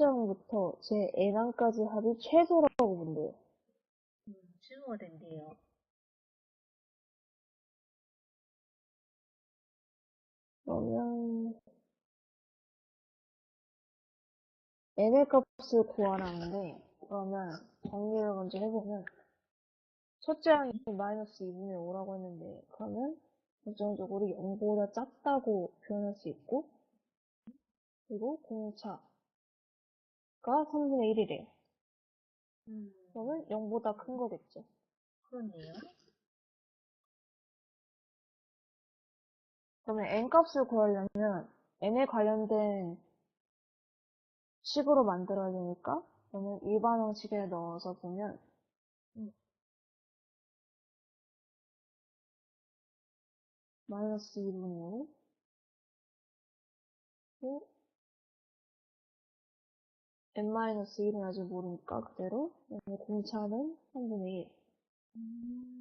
첫째 항부터 제 n항까지 합이 최소라고 본대요. 음, 취소가 된대요. 그러면 n의 값을 구하라는데 그러면 정리를 먼저 해보면 첫째 항이 마이너스 2분의 5라고 했는데 그러면 결정적으로 0보다 작다고 표현할 수 있고 그리고 공차 가 3분의 1이래요. 음, 그러면 0보다 큰 거겠죠. 그렇네요. 그러면 n 값을 구하려면 n에 관련된 식으로 만들어야 되니까 그러면 일반 형식에 넣어서 보면 음. 마이너스 2분의 5 n-1은 아직 모르니까 그대로. 그다음에 공차는 3분의 1 음,